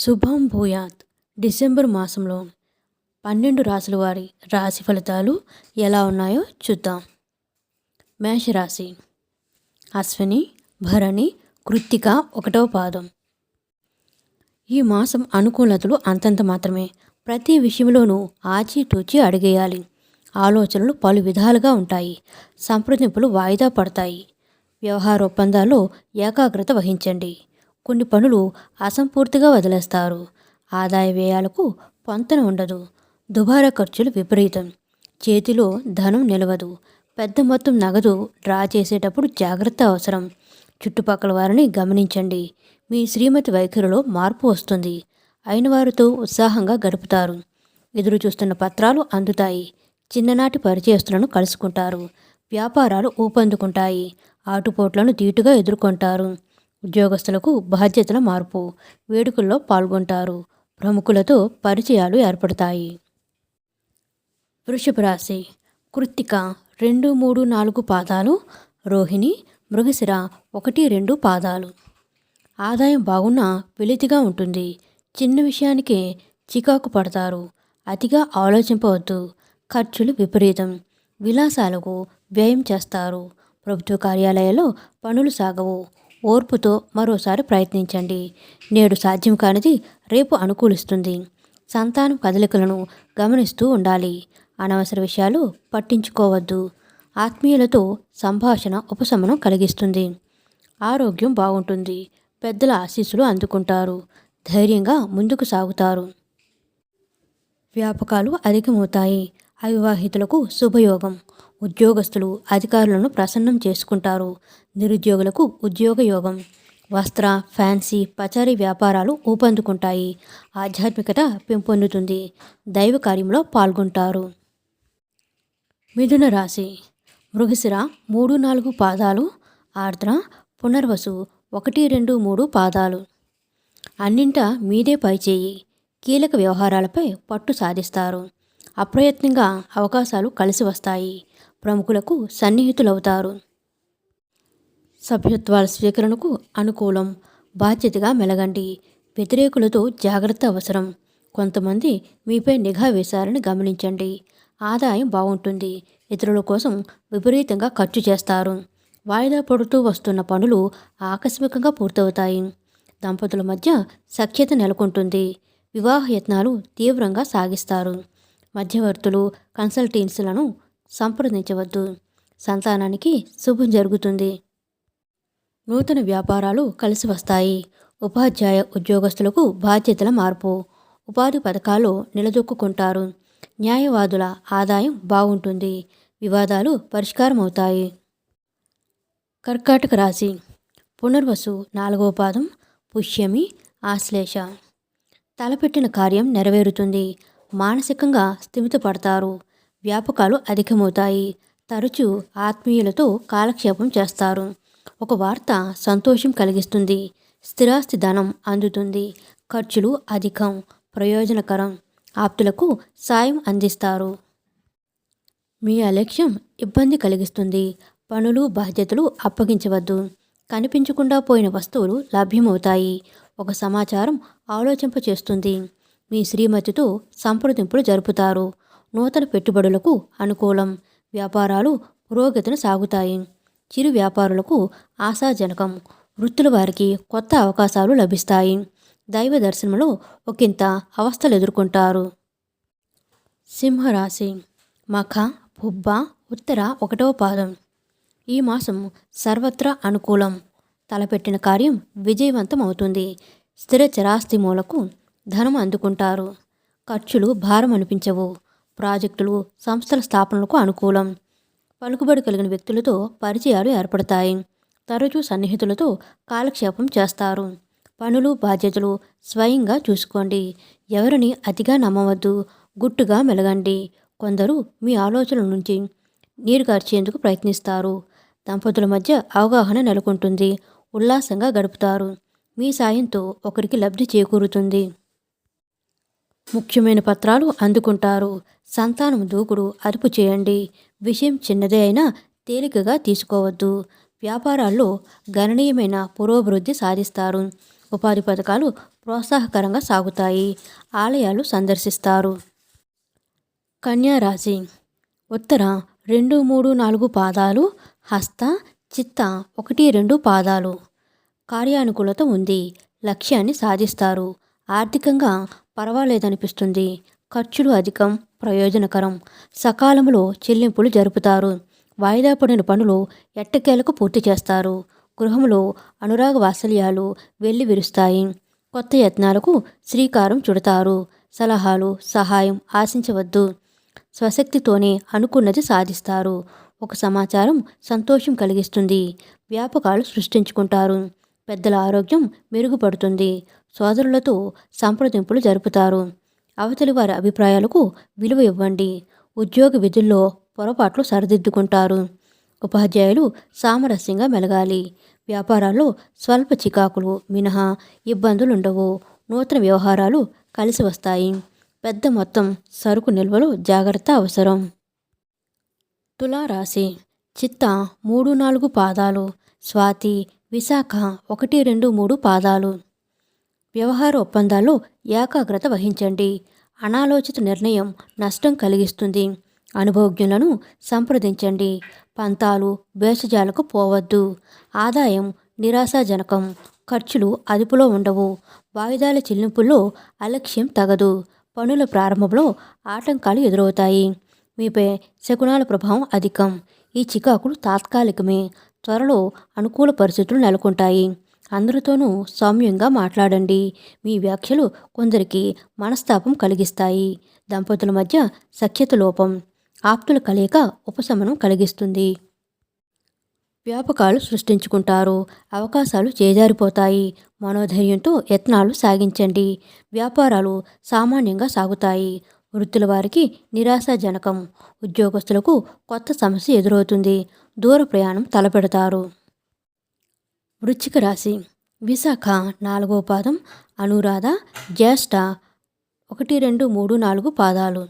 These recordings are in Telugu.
శుభం భూయాత్. డిసెంబర్ మాసంలో పన్నెండు రాసుల వారి రాశి ఫలితాలు ఎలా ఉన్నాయో చూద్దాం. మేషరాశి. అశ్విని భరణి కృత్తిక ఒకటవ పాదం. ఈ మాసం అనుకూలతలు అంతంత మాత్రమే. ప్రతి విషయంలోనూ ఆచితూచి అడిగేయాలి. ఆలోచనలు పలు విధాలుగా ఉంటాయి. సంప్రదింపులు వాయిదా పడతాయి. వ్యవహార ఒప్పందాల్లో ఏకాగ్రత వహించండి. కొన్ని పనులు అసంపూర్తిగా వదిలేస్తారు. ఆదాయ వ్యయాలకు పొంతన ఉండదు. దుబారా ఖర్చులు విపరీతం. చేతిలో ధనం నిలవదు. పెద్ద మొత్తం నగదు డ్రా చేసేటప్పుడు జాగ్రత్త అవసరం. చుట్టుపక్కల వారిని గమనించండి. మీ శ్రీమతి వైఖరిలో మార్పు వస్తుంది. అయిన వారితో ఉత్సాహంగా గడుపుతారు. ఎదురు చూస్తున్న పత్రాలు అందుతాయి. చిన్ననాటి పరిచయస్తులను కలుసుకుంటారు. వ్యాపారాలు ఊపందుకుంటాయి. ఆటుపోట్లను ధీటుగా ఎదుర్కొంటారు. ఉద్యోగస్తులకు బాధ్యతల మార్పు వేడుకల్లో పాల్గొంటారు. ప్రముఖులతో పరిచయాలు ఏర్పడతాయి. వృషభ రాశి. కృత్తిక రెండు మూడు నాలుగు పాదాలు రోహిణి మృగశిర ఒకటి రెండు పాదాలు. ఆదాయం బాగున్నా వెలితిగా ఉంటుంది. చిన్న విషయానికే చికాకు పడతారు. అతిగా ఆలోచింపవద్దు. ఖర్చులు విపరీతం. విలాసాలకు వ్యయం చేస్తారు. ప్రభుత్వ కార్యాలయాల్లో పనులు సాగవు. ఓర్పుతో మరోసారి ప్రయత్నించండి. నేడు సాధ్యం కానిది రేపు అనుకూలిస్తుంది. సంతానం కదలికలను గమనిస్తూ ఉండాలి. అనవసర విషయాలు పట్టించుకోవద్దు. ఆత్మీయులతో సంభాషణ ఉపశమనం కలిగిస్తుంది. ఆరోగ్యం బాగుంటుంది. పెద్దల ఆశీస్సులు అందుకుంటారు. ధైర్యంగా ముందుకు సాగుతారు. వ్యాపకాలు అధికమవుతాయి. అవివాహితులకు శుభయోగం. ఉద్యోగస్తులు అధికారులను ప్రసన్నం చేసుకుంటారు. నిరుద్యోగులకు ఉద్యోగ యోగం వస్త్ర ఫ్యాన్సీ పచారీ వ్యాపారాలు ఊపందుకుంటాయి. ఆధ్యాత్మికత పెంపొందుతుంది. దైవ కార్యంలో పాల్గొంటారు. మిథున రాశి మృగశిర మూడు నాలుగు పాదాలు ఆర్ద్ర పునర్వసు ఒకటి రెండు మూడు పాదాలు. అన్నింట మీదే పైచేయి కీలక వ్యవహారాలపై పట్టు సాధిస్తారు. అప్రయత్నంగా అవకాశాలు కలిసి వస్తాయి. ప్రముఖులకు సన్నిహితులవుతారు. సభ్యత్వాల స్వీకరణకు అనుకూలం బాధ్యతగా మెలగండి. వ్యతిరేకులతో జాగ్రత్త అవసరం. కొంతమంది మీపై నిఘా వేశారని గమనించండి. ఆదాయం బాగుంటుంది. ఇతరుల కోసం విపరీతంగా ఖర్చు చేస్తారు. వాయిదా పడుతూ వస్తున్న పనులు ఆకస్మికంగా పూర్తవుతాయి. దంపతుల మధ్య సఖ్యత నెలకొంటుంది. వివాహ యత్నాలు తీవ్రంగా సాగిస్తారు. మధ్యవర్తులు కన్సల్టెన్సీలను సంప్రదించవద్దు. సంతానానికి శుభం జరుగుతుంది. నూతన వ్యాపారాలు కలిసి వస్తాయి. ఉపాధ్యాయ ఉద్యోగస్తులకు బాధ్యతల మార్పు. ఉపాధి పథకాలు నిలదొక్కుంటారు న్యాయవాదుల ఆదాయం బాగుంటుంది. వివాదాలు పరిష్కారమవుతాయి. కర్కాటక రాశి. పునర్వసు నాలుగవ పాదం పుష్యమి ఆశ్లేష. తలపెట్టిన కార్యం నెరవేరుతుంది. మానసికంగా స్థిమితపడతారు. వ్యాపకాలు అధికమవుతాయి. తరచూ ఆత్మీయులతో కాలక్షేపం చేస్తారు. ఒక వార్త సంతోషం కలిగిస్తుంది. స్థిరాస్తి ధనం అందుతుంది. ఖర్చులు అధికం ప్రయోజనకరం. ఆప్తులకు సాయం అందిస్తారు. మీ అలక్ష్యం ఇబ్బంది కలిగిస్తుంది. పనులు బాధ్యతలు అప్పగించవద్దు. కనిపించకుండా పోయిన వస్తువులు లభ్యమవుతాయి. ఒక సమాచారం ఆలోచింపచేస్తుంది. మీ శ్రీమతితో సంప్రదింపులు జరుపుతారు. నూతన పెట్టుబడులకు అనుకూలం. వ్యాపారాలు పురోగతిని సాగుతాయి. చిరు వ్యాపారులకు ఆశాజనకం. వృత్తుల వారికి కొత్త అవకాశాలు లభిస్తాయి. దైవ దర్శనంలో ఒకంత అవస్థలు ఎదుర్కొంటారు. సింహరాశి. మఖ పుబ్బ ఉత్తర ఒకటవ పాదం. ఈ మాసం సర్వత్రా అనుకూలం. తలపెట్టిన కార్యం విజయవంతం అవుతుంది. స్థిర చరాస్తి మూలకు ధనం అందుకుంటారు. ఖర్చులు భారం అనిపించవు ప్రాజెక్టులు సంస్థల స్థాపనలకు అనుకూలం. పలుకుబడి కలిగిన వ్యక్తులతో పరిచయాలు ఏర్పడతాయి. తరచూ సన్నిహితులతో కాలక్షేపం చేస్తారు. పనులు బాధ్యతలు స్వయంగా చూసుకోండి. ఎవరిని అతిగా నమ్మవద్దు. గుట్టుగా మెలగండి. కొందరు మీ ఆలోచనల నుంచి నీరు కార్చేందుకు ప్రయత్నిస్తారు. దంపతుల మధ్య అవగాహన నెలకొంటుంది. ఉల్లాసంగా గడుపుతారు. మీ సాయంతో ఒకరికి లబ్ధి చేకూరుతుంది. ముఖ్యమైన పత్రాలు అందుకుంటారు. సంతానం దూకుడు అదుపు చేయండి. విషయం చిన్నదే అయినా తేలికగా తీసుకోవద్దు. వ్యాపారాల్లో గణనీయమైన పురోభివృద్ధి సాధిస్తారు. ఉపాధి పథకాలు ప్రోత్సాహకరంగా సాగుతాయి. ఆలయాలు సందర్శిస్తారు. కన్యారాశి ఉత్తర రెండు మూడు నాలుగు పాదాలు హస్త చిత్త ఒకటి రెండు పాదాలు. కార్యానుకూలత ఉంది. లక్ష్యాన్ని సాధిస్తారు. ఆర్థికంగా పర్వాలేదనిపిస్తుంది. ఖర్చులు అధికం ప్రయోజనకరం. సకాలంలో చెల్లింపులు జరుపుతారు. వాయిదా పడిన పనులు ఎట్టకేలకు పూర్తి చేస్తారు. గృహంలో అనురాగ వాత్సల్యాలు వెళ్ళి విరుస్తాయి. కొత్త యత్నాలకు శ్రీకారం చుడతారు. సలహాలు సహాయం ఆశించవద్దు. స్వశక్తితోనే అనుకున్నది సాధిస్తారు. ఒక సమాచారం సంతోషం కలిగిస్తుంది. వ్యాపకాలు సృష్టించుకుంటారు. పెద్దల ఆరోగ్యం మెరుగుపడుతుంది. సోదరులతో సంప్రదింపులు జరుపుతారు. అవతలి వారి అభిప్రాయాలకు విలువ ఇవ్వండి. ఉద్యోగ విధుల్లో పొరపాట్లు సరిదిద్దుకుంటారు. ఉపాధ్యాయులు సామరస్యంగా మెలగాలి. వ్యాపారాల్లో స్వల్ప చికాకులు మినహా ఇబ్బందులుండవు. నూతన వ్యవహారాలు కలిసి వస్తాయి. పెద్ద మొత్తం సరుకు నిల్వలు జాగ్రత్త అవసరం. తులారాశి. చిత్త మూడు నాలుగు పాదాలు. స్వాతి విశాఖ ఒకటి రెండు మూడు పాదాలు. వ్యవహార ఒప్పందాల్లో ఏకాగ్రత వహించండి. అనాలోచిత నిర్ణయం నష్టం కలిగిస్తుంది. అనుభవజ్ఞులను సంప్రదించండి. పంతాలు భేషజాలకు పోవద్దు. ఆదాయం నిరాశాజనకం. ఖర్చులు అదుపులో ఉండవు. వాయిదాల చెల్లింపుల్లో అలక్ష్యం తగదు. పనుల ప్రారంభంలో ఆటంకాలు ఎదురవుతాయి. మీపై శకునాల ప్రభావం అధికం. ఈ చికాకులు తాత్కాలికమే. త్వరలో అనుకూల పరిస్థితులు నెలకొంటాయి. అందరితోనూ సౌమ్యంగా మాట్లాడండి. మీ వ్యాఖ్యలు కొందరికి మనస్తాపం కలిగిస్తాయి. దంపతుల మధ్య సఖ్యత లోపం ఆప్తుల కలయిక ఉపశమనం కలిగిస్తుంది. వ్యాపకాలు సృష్టించుకుంటారు. అవకాశాలు చేజారిపోతాయి. మనోధైర్యంతో యత్నాలు సాగించండి. వ్యాపారాలు సామాన్యంగా సాగుతాయి. వృత్తుల వారికి నిరాశాజనకం. ఉద్యోగస్తులకు కొత్త సమస్య ఎదురవుతుంది. దూర ప్రయాణం తలపెడతారు. వృచ్చిక రాశి. విశాఖ నాలుగో పాదం. అనురాధ జ్యేష్ఠ ఒకటి రెండు మూడు నాలుగు పాదాలు.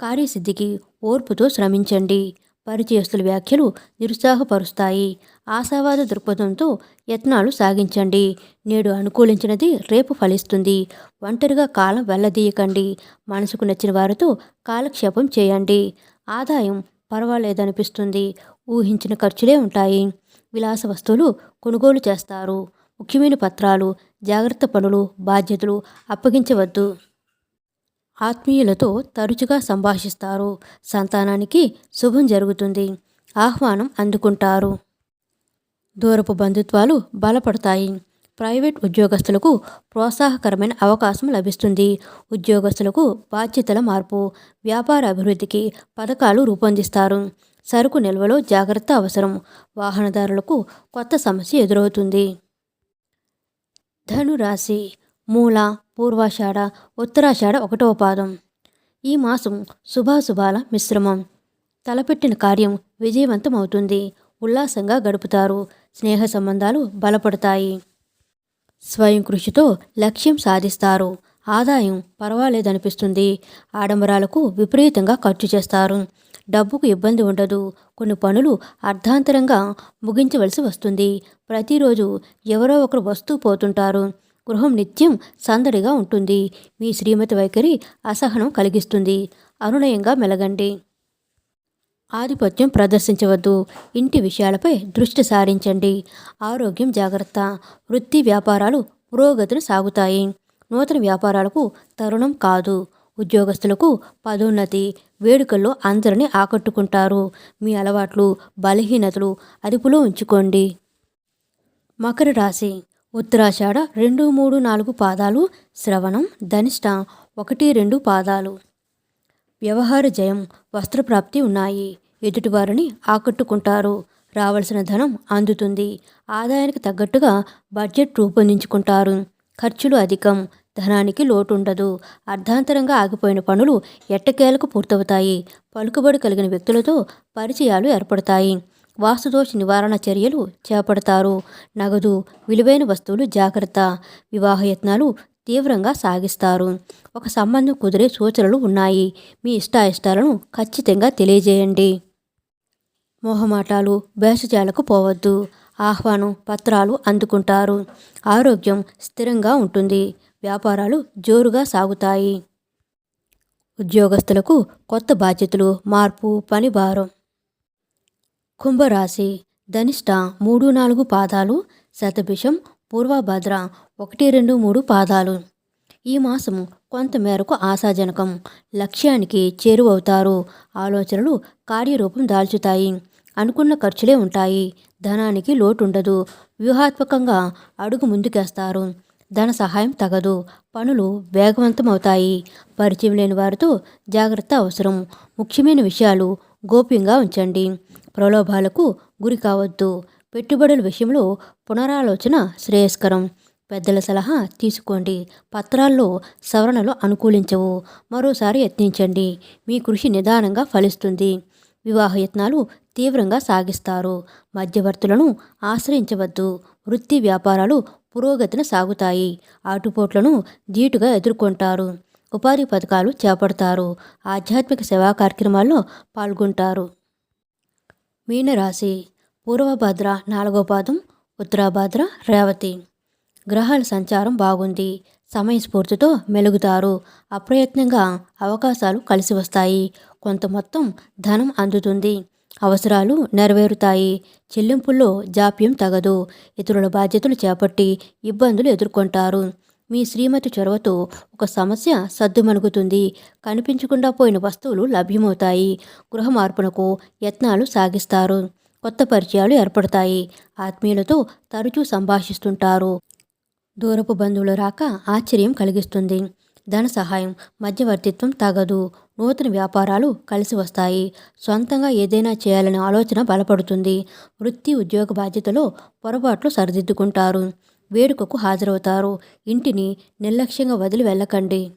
కార్యసిద్ధికి ఓర్పుతో శ్రమించండి. పరిచయస్తుల వ్యాఖ్యలు నిరుత్సాహపరుస్తాయి. ఆశావాద దృక్పథంతో యత్నాలు సాగించండి. నేడు అనుకూలించినది రేపు ఫలిస్తుంది. ఒంటరిగా కాలం వెళ్ళదీయకండి మనసుకు నచ్చిన వారితో కాలక్షేపం చేయండి. ఆదాయం పర్వాలేదనిపిస్తుంది. ఊహించిన ఖర్చులే ఉంటాయి. విలాస వస్తువులు కొనుగోలు చేస్తారు. ముఖ్యమైన పత్రాలు జాగ్రత్త పనులు బాధ్యతలు అప్పగించవద్దు. ఆత్మీయులతో తరచుగా సంభాషిస్తారు. సంతానానికి శుభం జరుగుతుంది. ఆహ్వానం అందుకుంటారు. దూరపు బంధుత్వాలు బలపడతాయి. ప్రైవేట్ ఉద్యోగస్తులకు ప్రోత్సాహకరమైన అవకాశం లభిస్తుంది. ఉద్యోగస్తులకు బాధ్యతల మార్పు వ్యాపార అభివృద్ధికి పథకాలు రూపొందిస్తారు. సరుకు నిల్వలో జాగ్రత్త అవసరం. వాహనదారులకు కొత్త సమస్య ఎదురవుతుంది. ధనురాశి మూల పూర్వాషాఢ ఉత్తరాషాఢ ఒకటవ పాదం. ఈ మాసం శుభాశుభాల మిశ్రమం. తలపెట్టిన కార్యం విజయవంతమవుతుంది. ఉల్లాసంగా గడుపుతారు. స్నేహ సంబంధాలు బలపడతాయి. స్వయం కృషితో లక్ష్యం సాధిస్తారు. ఆదాయం పర్వాలేదనిపిస్తుంది. ఆడంబరాలకు విపరీతంగా ఖర్చు చేస్తారు. డబ్బుకు ఇబ్బంది ఉండదు. కొన్ని పనులు అర్ధాంతరంగా ముగించవలసి వస్తుంది. ప్రతిరోజు ఎవరో ఒకరు వస్తూ పోతుంటారు. గృహం నిత్యం సందడిగా ఉంటుంది. మీ శ్రీమతి వైఖరి అసహనం కలిగిస్తుంది. అనునయంగా మెలగండి. ఆధిపత్యం ప్రదర్శించవద్దు. ఇంటి విషయాలపై దృష్టి సారించండి. ఆరోగ్యం జాగ్రత్త. వృత్తి వ్యాపారాలు పురోగతిని సాగుతాయి. నూతన వ్యాపారాలకు తరుణం కాదు. ఉద్యోగస్తులకు పదోన్నతి. వేడుకల్లో అందరినీ ఆకట్టుకుంటారు. మీ అలవాట్లు బలహీనతలు అదుపులో ఉంచుకోండి. మకర రాశి. ఉత్తరాషాఢ రెండు మూడు నాలుగు పాదాలు శ్రవణం ధనిష్ట ఒకటి రెండు పాదాలు. వ్యవహార జయం వస్త్రప్రాప్తి ఉన్నాయి. ఎదుటివారిని ఆకట్టుకుంటారు. రావలసిన ధనం అందుతుంది. ఆదాయానికి తగ్గట్టుగా బడ్జెట్ రూపొందించుకుంటారు. ఖర్చులు అధికం. ధనానికి లోటు ఉండదు అర్ధాంతరంగా ఆగిపోయిన పనులు ఎట్టకేలకు పూర్తవుతాయి. పలుకుబడి కలిగిన వ్యక్తులతో పరిచయాలు ఏర్పడతాయి. వాస్తుదోష నివారణ చర్యలు చేపడతారు. నగదు విలువైన వస్తువులు జాగ్రత్త. వివాహయత్నాలు తీవ్రంగా సాగిస్తారు. ఒక సంబంధం కుదిరే సూచనలు ఉన్నాయి. మీ ఇష్టాయిష్టాలను ఖచ్చితంగా తెలియజేయండి. మోహమాటాలు భేషజాలకు పోవద్దు. ఆహ్వానం పత్రాలు అందుకుంటారు. ఆరోగ్యం స్థిరంగా ఉంటుంది. వ్యాపారాలు జోరుగా సాగుతాయి. ఉద్యోగస్తులకు కొత్త బాధ్యతలు మార్పు పని భారం కుంభరాశి ధనిష్ట మూడు నాలుగు పాదాలు శతభిషం పూర్వభద్ర ఒకటి రెండు మూడు పాదాలు. ఈ మాసం కొంతమేరకు ఆశాజనకం. లక్ష్యానికి చేరువవుతారు. ఆలోచనలు కార్యరూపం దాల్చుతాయి. అనుకున్న ఖర్చులే ఉంటాయి. ధనానికి లోటు ఉండదు వ్యూహాత్మకంగా అడుగు ముందుకేస్తారు. ధన సహాయం తగదు. పనులు వేగవంతం అవుతాయి పరిచయం లేని వారితో జాగ్రత్త అవసరం. ముఖ్యమైన విషయాలు గోప్యంగా ఉంచండి. ప్రలోభాలకు గురి కావద్దు. పెట్టుబడుల విషయంలో పునరాలోచన శ్రేయస్కరం. పెద్దల సలహా తీసుకోండి. పత్రాల్లో సవరణలు అనుకూలించవు. మరోసారి యత్నించండి. మీ కృషి నిదానంగా ఫలిస్తుంది. వివాహ యత్నాలు తీవ్రంగా సాగిస్తారు. మధ్యవర్తులను ఆశ్రయించవద్దు. వృత్తి వ్యాపారాలు పురోగతిన సాగుతాయి. ఆటుపోట్లను ధీటుగా ఎదుర్కొంటారు. ఉపాధి పథకాలు చేపడతారు. ఆధ్యాత్మిక సేవా కార్యక్రమాల్లో పాల్గొంటారు. మీనరాశి పూర్వభద్ర నాలుగో పాదం ఉత్తరాభద్ర రేవతి. గ్రహాల సంచారం బాగుంది. సమయస్ఫూర్తితో మెలుగుతారు. అప్రయత్నంగా అవకాశాలు కలిసి వస్తాయి. కొంత మొత్తం ధనం అందుతుంది. అవసరాలు నెరవేరుతాయి. చెల్లింపుల్లో జాప్యం తగదు. ఇతరుల బాధ్యతలు చేపట్టి ఇబ్బందులు ఎదుర్కొంటారు. మీ శ్రీమతి చొరవతో ఒక సమస్య సద్దుమణుగుతుంది. కనిపించకుండా పోయిన వస్తువులు లభ్యమవుతాయి. గృహ మార్పునకు యత్నాలు సాగిస్తారు. కొత్త పరిచయాలు ఏర్పడతాయి. ఆత్మీయులతో తరచూ సంభాషిస్తుంటారు. దూరపు బంధువుల రాక ఆశ్చర్యం కలిగిస్తుంది. ధన సహాయం మధ్యవర్తిత్వం తగదు. నూతన వ్యాపారాలు కలిసి వస్తాయి. సొంతంగా ఏదైనా చేయాలనే ఆలోచన బలపడుతుంది. వృత్తి ఉద్యోగ బాధ్యతలో పొరపాట్లు సరిదిద్దుకుంటారు. వేడుకకు హాజరవుతారు. ఇంటిని నిర్లక్ష్యంగా వదిలి వెళ్ళకండి.